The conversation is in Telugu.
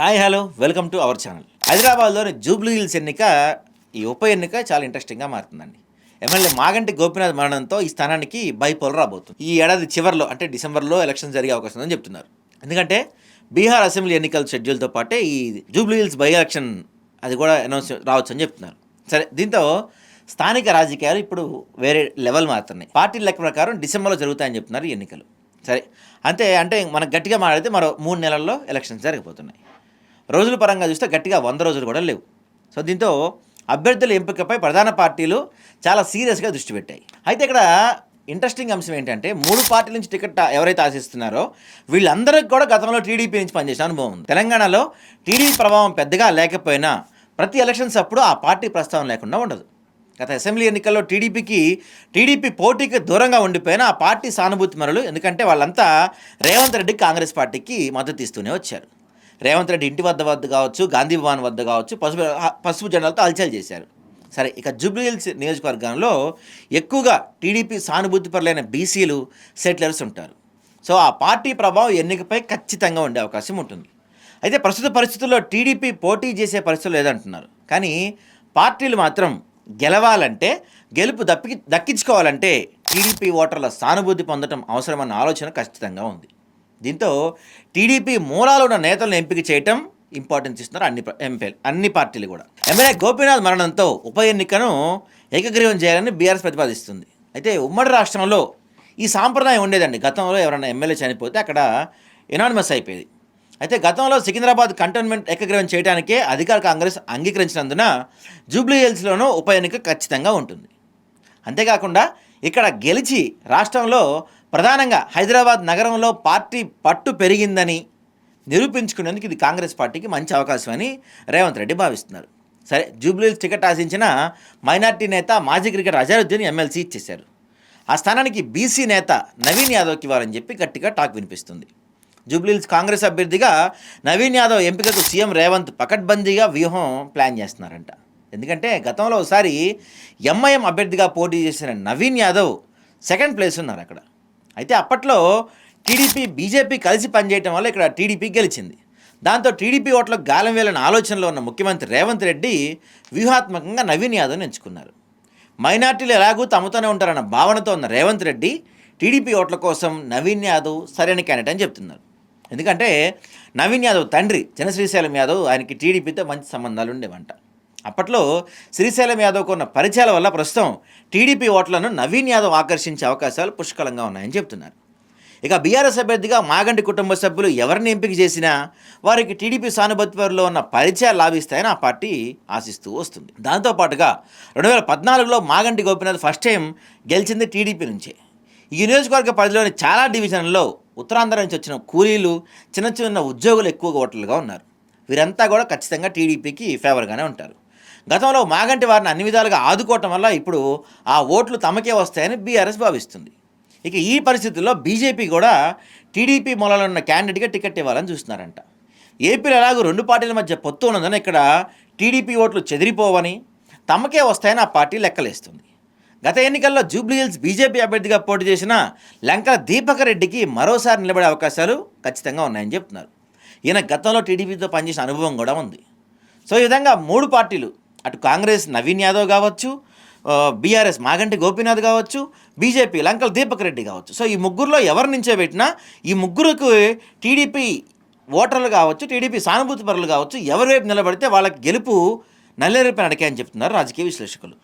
Hi hello welcome to our channel. హైదరాబాద్లోని జూబ్లీ హిల్స్ ఎన్నిక ఈ ఉప ఎన్నిక చాలా ఇంట్రెస్టింగ్గా మారుతుందండి. ఎమ్మెల్యే మాగంటి గోపినాథ్ మరణంతో ఈ స్థానానికి బైపోల్ రాబోతుంది. ఈ ఏడాది చివరిలో అంటే డిసెంబర్లో ఎలక్షన్ జరిగే అవకాశం ఉందని చెప్తున్నారు. ఎందుకంటే బీహార్ అసెంబ్లీ ఎన్నికల షెడ్యూల్తో పాటే ఈ జూబ్లీ హిల్స్ బై ఎలక్షన్ అది కూడా అనౌన్స్ రావచ్చు అని చెప్తున్నారు. సరే దీంతో స్థానిక రాజకీయాలు ఇప్పుడు వేరే లెవెల్ మారుతున్నాయి. పార్టీ లెక్క ప్రకారం డిసెంబర్లో జరుగుతాయని చెప్తున్నారు ఈ ఎన్నికలు. సరే అంతే అంటే మనకు గట్టిగా మాట్లాడితే మరో మూడు నెలల్లో ఎలక్షన్స్ జరగబోతున్నాయి. రోజుల పరంగా చూస్తే గట్టిగా వంద రోజులు కూడా లేవు. సో దీంతో అభ్యర్థుల ఎంపికపై ప్రధాన పార్టీలు చాలా సీరియస్గా దృష్టి పెట్టాయి. అయితే ఇక్కడ ఇంట్రెస్టింగ్ అంశం ఏంటంటే మూడు పార్టీల నుంచి టికెట్ ఎవరైతే ఆశిస్తున్నారో వీళ్ళందరికీ కూడా గతంలో టీడీపీ నుంచి పనిచేసిన అనుభవం ఉంది. తెలంగాణలో టీడీపీ ప్రభావం పెద్దగా లేకపోయినా ప్రతి ఎలక్షన్స్ అప్పుడు ఆ పార్టీ ప్రస్తావన లేకుండా ఉండదు. గత అసెంబ్లీ ఎన్నికల్లో టీడీపీకి టీడీపీ పోటీకి దూరంగా ఉండిపోయిన ఆ పార్టీ సానుభూతి మరలు ఎందుకంటే వాళ్ళంతా రేవంత్ రెడ్డి కాంగ్రెస్ పార్టీకి మద్దతు ఇస్తూనే వచ్చారు. రేవంత్ రెడ్డి ఇంటి వద్ద వద్ద కావచ్చు గాంధీ భవన్ వద్ద కావచ్చు పసుపు పసుపు జెండాలతో అలచల్ చేశారు. సరే ఇక జూబ్లీహిల్స్ నియోజకవర్గంలో ఎక్కువగా టీడీపీ సానుభూతిపరులైన బీసీలు సెటిలర్స్ ఉంటారు. సో ఆ పార్టీ ప్రభావం ఎన్నికపై ఖచ్చితంగా ఉండే అవకాశం ఉంటుంది. అయితే ప్రస్తుత పరిస్థితుల్లో టీడీపీ పోటీ చేసే పరిస్థితులు లేదంటున్నారు. కానీ పార్టీలు మాత్రం గెలవాలంటే గెలుపు దక్కి దక్కించుకోవాలంటే టీడీపీ ఓటర్ల సానుభూతి పొందడం అవసరమన్న ఆలోచన ఖచ్చితంగా ఉంది. దీంతో టీడీపీ మూలాలు ఉన్న నేతలను ఎంపిక చేయటం ఇంపార్టెన్స్ ఇస్తున్నారు అన్ని ఎంపీ అన్ని పార్టీలు కూడా. ఎమ్మెల్యే గోపీనాథ్ మరణంతో ఉప ఎన్నికను ఏకగ్రీవం చేయాలని బీఆర్ఎస్ ప్రతిపాదిస్తుంది. అయితే ఉమ్మడి రాష్ట్రంలో ఈ సాంప్రదాయం ఉండేదండి. గతంలో ఎవరైనా ఎమ్మెల్యే చనిపోతే అక్కడ ఎనానిమస్ అయిపోయేది. అయితే గతంలో సికింద్రాబాద్ కంటోన్మెంట్ ఏకగ్రీవం చేయడానికే అధికార కాంగ్రెస్ అంగీకరించినందున జూబ్లీ హిల్స్లోనూ ఉప ఎన్నిక ఖచ్చితంగా ఉంటుంది. అంతేకాకుండా ఇక్కడ గెలిచి రాష్ట్రంలో ప్రధానంగా హైదరాబాద్ నగరంలో పార్టీ పట్టు పెరిగిందని నిరూపించుకునేందుకు ఇది కాంగ్రెస్ పార్టీకి మంచి అవకాశం అని రేవంత్ రెడ్డి భావిస్తున్నారు. సరే జూబ్లీహిల్స్ టికెట్ ఆశించిన మైనార్టీ నేత మాజీ క్రికెటర్ అజరుద్దీన్ ఎమ్మెల్సీ ఇచ్చేశారు. ఆ స్థానానికి బీసీ నేత నవీన్ యాదవ్కి ఇవ్వాలని చెప్పి గట్టిగా టాక్ వినిపిస్తుంది. జూబ్లీహిల్స్ కాంగ్రెస్ అభ్యర్థిగా నవీన్ యాదవ్ ఎంపికకు సీఎం రేవంత్ పకడ్బందీగా వ్యూహం ప్లాన్ చేస్తున్నారంట. ఎందుకంటే గతంలో ఒకసారి ఎంఐఎం అభ్యర్థిగా పోటీ చేసిన నవీన్ యాదవ్ సెకండ్ ప్లేస్ ఉన్నారు అక్కడ. అయితే అప్పట్లో టీడీపీ బీజేపీ కలిసి పనిచేయటం వల్ల ఇక్కడ టీడీపీ గెలిచింది. దాంతో టీడీపీ ఓట్లకు గాలం వేయాలన్న ఆలోచనలో ఉన్న ముఖ్యమంత్రి రేవంత్ రెడ్డి వ్యూహాత్మకంగా నవీన్ యాదవ్ని ఎంచుకున్నారు. మైనార్టీలు ఎలాగూ తమతోనే ఉంటారన్న భావనతో ఉన్న రేవంత్ రెడ్డి టీడీపీ ఓట్ల కోసం నవీన్ యాదవ్ సరైన క్యాండిడేట్ అని చెప్తున్నారు. ఎందుకంటే నవీన్ యాదవ్ తండ్రి జనశ్రీశైలం యాదవ్ ఆయనకి టీడీపీతో మంచి సంబంధాలు ఉండేవంట. అప్పట్లో శ్రీశైలం యాదవ్కు ఉన్న పరిచయాల వల్ల ప్రస్తుతం టీడీపీ ఓట్లను నవీన్ యాదవ్ ఆకర్షించే అవకాశాలు పుష్కలంగా ఉన్నాయని చెప్తున్నారు ఇక బీఆర్ఎస్ అభ్యర్థిగా మాగంటి కుటుంబ సభ్యులు ఎవరిని ఎంపిక చేసినా వారికి టీడీపీ సానుభూతిపరులో ఉన్న పరిచయాలు లాభిస్తాయని ఆ పార్టీ ఆశిస్తూ వస్తుంది. దాంతోపాటుగా రెండు వేల పద్నాలుగులో మాగంటి గోపినాథ్ ఫస్ట్ టైం గెలిచింది టీడీపీ నుంచే. ఈ నియోజకవర్గ పరిధిలోని చాలా డివిజన్లలో ఉత్తరాంధ్ర నుంచి వచ్చిన కూలీలు చిన్న చిన్న ఉద్యోగులు ఎక్కువగా ఓటర్లుగా ఉన్నారు. వీరంతా కూడా ఖచ్చితంగా టీడీపీకి ఫేవర్గానే ఉంటారు. గతంలో మాగంటి వారిని అన్ని విధాలుగా ఆదుకోవటం వల్ల ఇప్పుడు ఆ ఓట్లు తమకే వస్తాయని బీఆర్ఎస్ భావిస్తుంది. ఇక ఈ పరిస్థితుల్లో బీజేపీ కూడా టీడీపీ మూలలో ఉన్న క్యాండిడేట్గా టికెట్ ఇవ్వాలని చూస్తున్నారంట. ఏపీలో ఎలాగో రెండు పార్టీల మధ్య పొత్తు ఉన్నదని ఇక్కడ టీడీపీ ఓట్లు చెదిరిపోవని తమకే వస్తాయని ఆ పార్టీ లెక్కలేస్తుంది. గత ఎన్నికల్లో జూబ్లీహిల్స్ బీజేపీ అభ్యర్థిగా పోటీ చేసిన లంకల దీపక రెడ్డికి మరోసారి నిలబడే అవకాశాలు ఖచ్చితంగా ఉన్నాయని చెప్తున్నారు. ఈయన గతంలో టీడీపీతో పనిచేసిన అనుభవం కూడా ఉంది. సో ఈ విధంగా మూడు పార్టీలు అటు కాంగ్రెస్ నవీన్ యాదవ్ కావచ్చు బీఆర్ఎస్ మాగంటి గోపీనాథ్ కావచ్చు బీజేపీ లంకల దీపక్ రెడ్డి కావచ్చు. సో ఈ ముగ్గురులో ఎవరు నుంచే పెట్టినా ఈ ముగ్గురికి టీడీపీ ఓటర్లు కావచ్చు టీడీపీ సానుభూతి పరులు కావచ్చు ఎవరి వైపు నిలబడితే వాళ్ళకి గెలుపు నల్లేరిపై నడకే అని చెప్తున్నారు రాజకీయ విశ్లేషకులు.